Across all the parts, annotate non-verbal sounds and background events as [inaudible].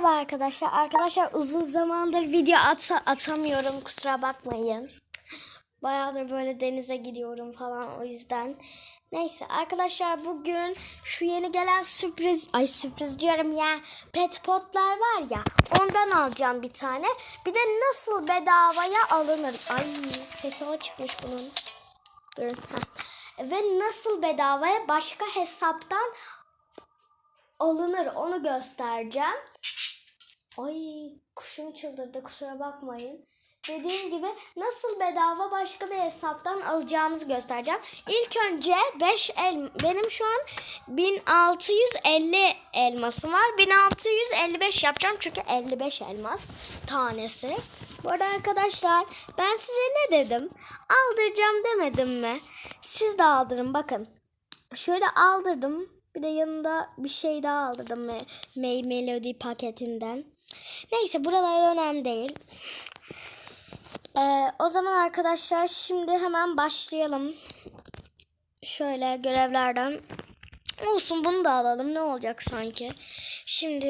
Merhaba arkadaşlar. Arkadaşlar uzun zamandır video at atamıyorum. Kusura bakmayın. Bayağıdır böyle denize gidiyorum falan o yüzden. Neyse arkadaşlar bugün şu yeni gelen sürpriz ay sürpriz diyorum ya pet potlar var ya ondan alacağım bir tane. Bir de nasıl bedavaya alınır. Ay sesi o çıkmış bunun. Durun. Ve nasıl bedavaya başka hesaptan alınır onu göstereceğim. Ay kuşum çıldırdı kusura bakmayın. Dediğim gibi nasıl bedava başka bir hesaptan alacağımızı göstereceğim. İlk önce 5 el benim şu an 1650 elmasım var. 1655 yapacağım çünkü 55 elmas tanesi. Bu arada arkadaşlar ben size ne dedim? Aldıracağım demedim mi? Siz de aldırın bakın. Şöyle aldırdım. Bir de yanında bir şey daha aldırdım. Me May Melody paketinden. Neyse buralar önemli değil. Ee, o zaman arkadaşlar şimdi hemen başlayalım. Şöyle görevlerden. Olsun bunu da alalım. Ne olacak sanki? Şimdi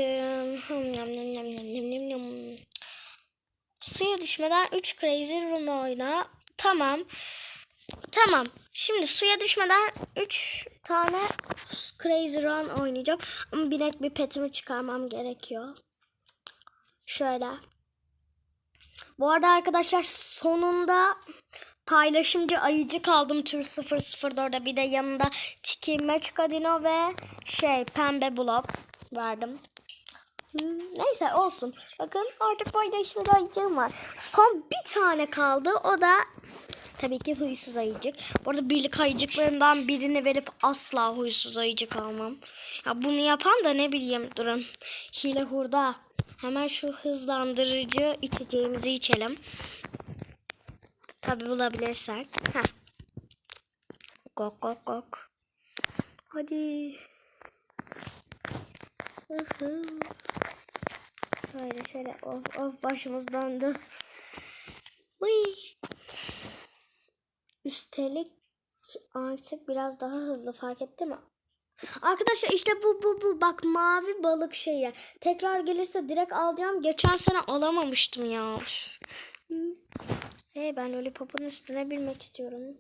suya düşmeden 3 crazy room oyna. Tamam. Tamam. Şimdi suya düşmeden 3 tane Crazy Run oynayacağım. Ama binek bir petimi çıkarmam gerekiyor. Şöyle. Bu arada arkadaşlar sonunda paylaşımcı ayıcık aldım tür 004'da. Bir de yanında Tiki Meçkadino ve şey pembe blok verdim. Neyse olsun. Bakın artık paylaşımcı ayıcığım var. Son bir tane kaldı. O da Tabii ki huysuz ayıcık. Bu arada birlik ayıcıklarından birini verip asla huysuz ayıcık almam. Ya bunu yapan da ne bileyim durun. Hile hurda. Hemen şu hızlandırıcı içeceğimizi içelim. Tabii bulabilirsek. Heh. Gok gok gok. Hadi. Hı. Şöyle şöyle of of başımız döndü. Uy. Üstelik artık biraz daha hızlı fark etti mi? Arkadaşlar işte bu bu bu bak mavi balık şeyi. Tekrar gelirse direkt alacağım. Geçen sene alamamıştım ya. Hey ben lollipopun üstüne binmek istiyorum.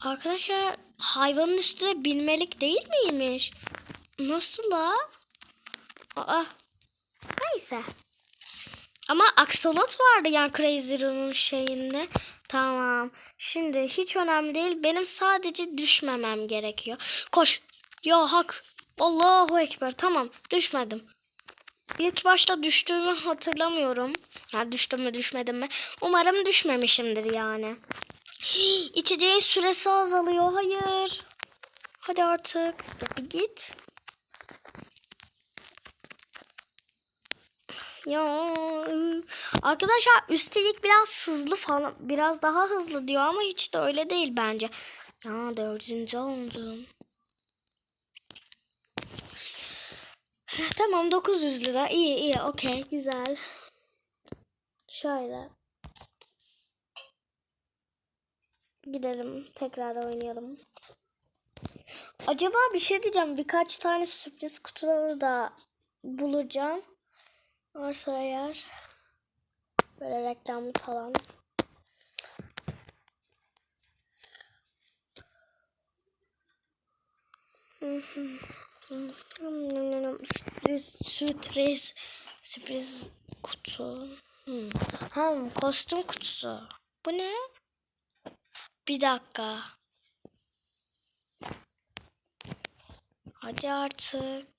Arkadaşlar hayvanın üstüne binmelik değil miymiş? Nasıl la? Aa. Neyse. Ama aksolot vardı yani Crazy Run'un şeyinde. Tamam. Şimdi hiç önemli değil. Benim sadece düşmemem gerekiyor. Koş. Ya hak. Allahu Ekber. Tamam. Düşmedim. İlk başta düştüğümü hatırlamıyorum. Ya düştüm mü düşmedim mi? Umarım düşmemişimdir yani. Hii, süresi azalıyor. Hayır. Hadi artık. Bir git. Ya arkadaşlar üstelik biraz hızlı falan biraz daha hızlı diyor ama hiç de öyle değil bence. Ya dördüncü oldum. Tamam 900 lira iyi iyi okey güzel. Şöyle. Gidelim tekrar oynayalım. Acaba bir şey diyeceğim birkaç tane sürpriz kutuları da bulacağım. Varsa eğer böyle reklamlı falan. sürpriz, sürpriz, sürpriz kutu. Hmm. Ha, kostüm kutusu. Bu ne? Bir dakika. Hadi artık.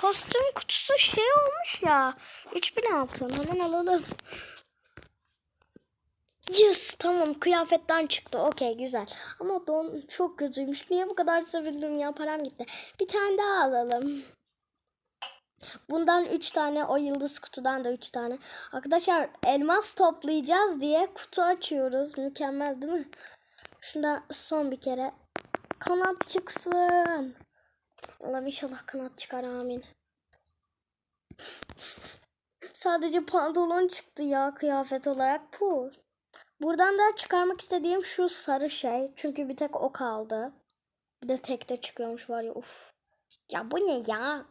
Kostüm kutusu şey olmuş ya. 3000 altın. Hemen alalım. Yes tamam kıyafetten çıktı. Okey güzel. Ama don çok kötüymüş. Niye bu kadar sevindim ya param gitti. Bir tane daha alalım. Bundan 3 tane o yıldız kutudan da 3 tane. Arkadaşlar elmas toplayacağız diye kutu açıyoruz. Mükemmel değil mi? Şundan son bir kere kanat çıksın. Allah'ım inşallah kanat çıkar amin. Sadece pantolon çıktı ya kıyafet olarak. Puh. Buradan da çıkarmak istediğim şu sarı şey. Çünkü bir tek o kaldı. Bir de tek de çıkıyormuş var ya uf. Ya bu ne ya?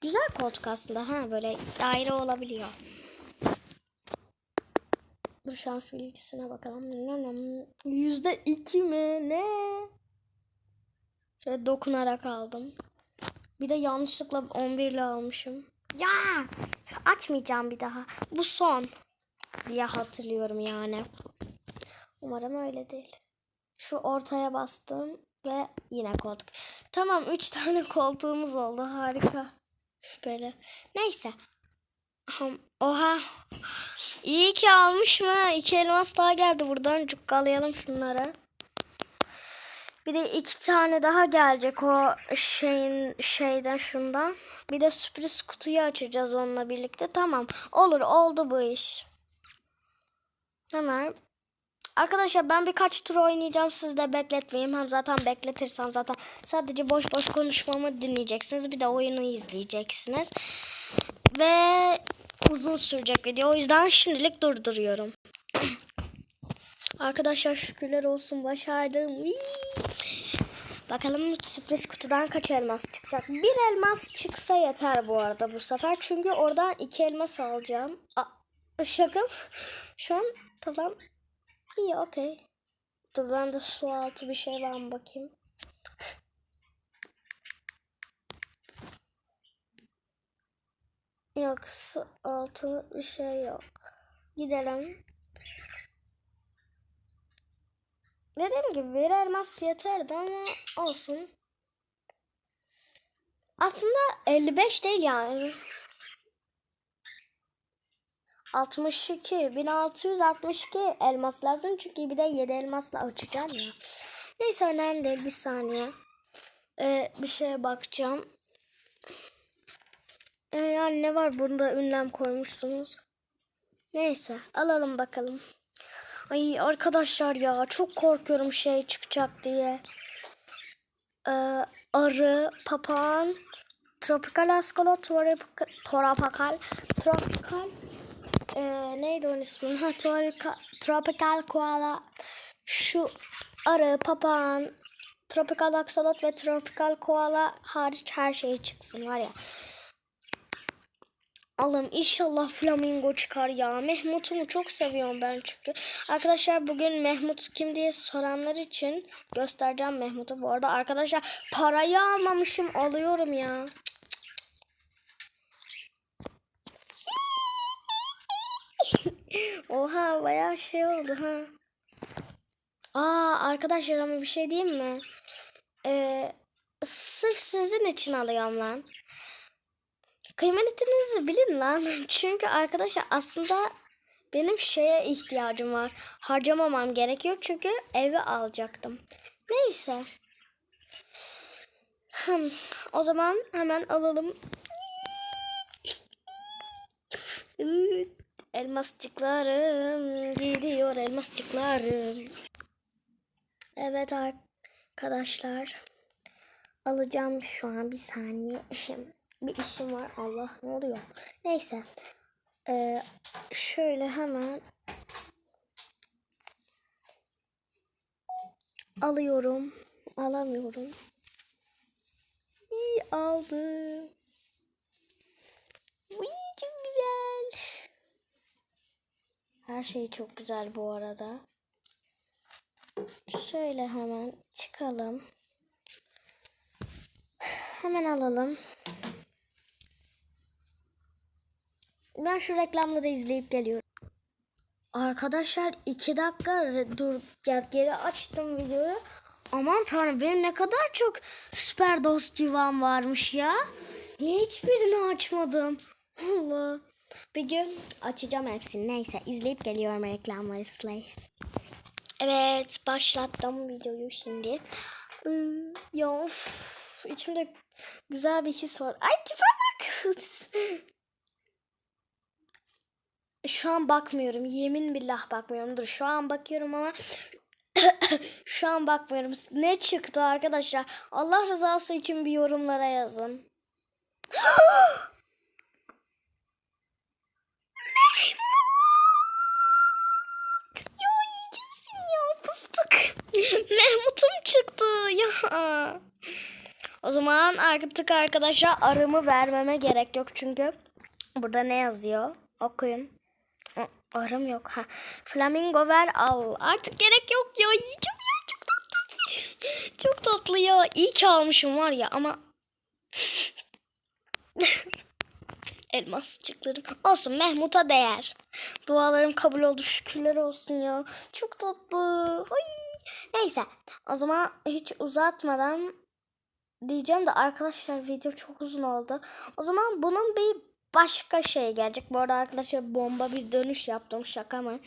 Güzel koltuk aslında ha böyle daire olabiliyor. Dur şans bilgisine bakalım. Yüzde iki mi? Ne? Şöyle dokunarak aldım. Bir de yanlışlıkla 11 ile almışım. Ya açmayacağım bir daha. Bu son diye hatırlıyorum yani. Umarım öyle değil. Şu ortaya bastım ve yine koltuk. Tamam 3 [laughs] tane koltuğumuz oldu. Harika. Şüpheli. Neyse. Oha. İyi ki almış mı? İki elmas daha geldi buradan. Cukkalayalım şunları. Bir de iki tane daha gelecek o şeyin şeyden şundan. Bir de sürpriz kutuyu açacağız onunla birlikte. Tamam. Olur oldu bu iş. Hemen. Arkadaşlar ben birkaç tur oynayacağım. Siz de bekletmeyin. Hem zaten bekletirsem zaten sadece boş boş konuşmamı dinleyeceksiniz. Bir de oyunu izleyeceksiniz. Ve uzun sürecek video. O yüzden şimdilik durduruyorum. [clears throat] Arkadaşlar şükürler olsun başardım. Whee! Bakalım sürpriz kutudan kaç elmas çıkacak. Bir elmas çıksa yeter bu arada bu sefer. Çünkü oradan iki elmas alacağım. Aa, şaka? Şu an tamam. İyi okey. Dur ben de su altı bir şey var mı bakayım. Yok su altı bir şey yok. Gidelim. Dediğim gibi bir elmas yeterdi ama olsun. Aslında 55 değil yani. 62, 1662 elmas lazım çünkü bir de 7 elmasla açacağım ya. Neyse önemli değil bir saniye. Ee, bir şeye bakacağım. Ee, yani ne var bunda ünlem koymuşsunuz. Neyse alalım bakalım. Ay arkadaşlar ya çok korkuyorum şey çıkacak diye. Ee, arı, papağan, tropikal askolot, torapakal, tropikal, ee, neydi onun ismi? Tropikal koala. Şu arı, papağan, tropikal aksolot ve tropikal koala hariç her şey çıksın var ya. Alın inşallah flamingo çıkar ya. Mehmut'umu çok seviyorum ben çünkü. Arkadaşlar bugün Mehmut kim diye soranlar için göstereceğim Mehmut'u. Bu arada arkadaşlar parayı almamışım alıyorum ya. [laughs] Oha bayağı şey oldu ha. Aa arkadaşlar ama bir şey diyeyim mi? Ee, sırf sizin için alıyorum lan. Kıymetinizi bilin lan. [laughs] Çünkü arkadaşlar aslında benim şeye ihtiyacım var. Harcamamam gerekiyor çünkü evi alacaktım. Neyse. Hmm, o zaman hemen alalım. Elmasçıklarım gidiyor elmasçıklarım. Evet arkadaşlar. Alacağım şu an bir saniye. [laughs] bir işim var. Allah ne oluyor? Neyse. Ee, şöyle hemen alıyorum. Alamıyorum. İyi aldım. Uy, çok güzel. Her şey çok güzel bu arada. Şöyle hemen çıkalım. Hemen alalım. Ben şu reklamları izleyip geliyorum. Arkadaşlar iki dakika dur geri açtım videoyu. Aman tanrım benim ne kadar çok süper dost yuvam varmış ya. Niye hiçbirini açmadım? Allah. Bir gün açacağım hepsini. Neyse izleyip geliyorum reklamları Slay. Evet başlattım videoyu şimdi. Ya içimde güzel bir his var. Ay tipe bak. [laughs] Şu an bakmıyorum. Yemin billah bakmıyorum. Dur şu an bakıyorum ama [coughs] şu an bakmıyorum. Ne çıktı arkadaşlar? Allah rızası için bir yorumlara yazın. [gasps] ya yiyeceksin ya fıstık. [laughs] Mehmut'um çıktı ya. O zaman artık arkadaşlar arımı vermeme gerek yok çünkü burada ne yazıyor? Okuyun. Arım yok. Ha. Flamingo ver al. Artık gerek yok ya. Yiyeceğim ya. Çok tatlı. Çok tatlı ya. İyi ki almışım var ya ama [laughs] elmasçıklarım. Olsun Mehmut'a değer. Dualarım kabul oldu şükürler olsun ya. Çok tatlı. Ay. Neyse o zaman hiç uzatmadan diyeceğim de arkadaşlar video çok uzun oldu. O zaman bunun bir başka şey gelecek. Bu arada arkadaşlar bomba bir dönüş yaptım şaka mı?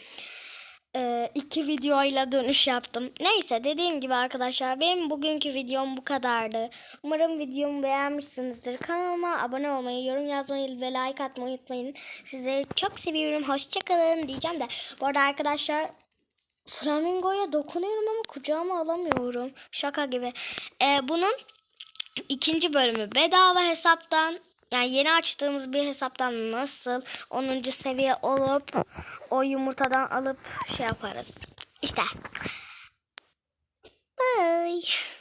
Ee, iki videoyla dönüş yaptım. Neyse dediğim gibi arkadaşlar benim bugünkü videom bu kadardı. Umarım videomu beğenmişsinizdir. Kanalıma abone olmayı, yorum yazmayı ve like atmayı unutmayın. Sizleri çok seviyorum. Hoşçakalın diyeceğim de. Bu arada arkadaşlar flamingoya dokunuyorum ama kucağıma alamıyorum. Şaka gibi. Ee, bunun ikinci bölümü bedava hesaptan yani yeni açtığımız bir hesaptan nasıl 10. seviye olup o yumurtadan alıp şey yaparız. İşte. Bye.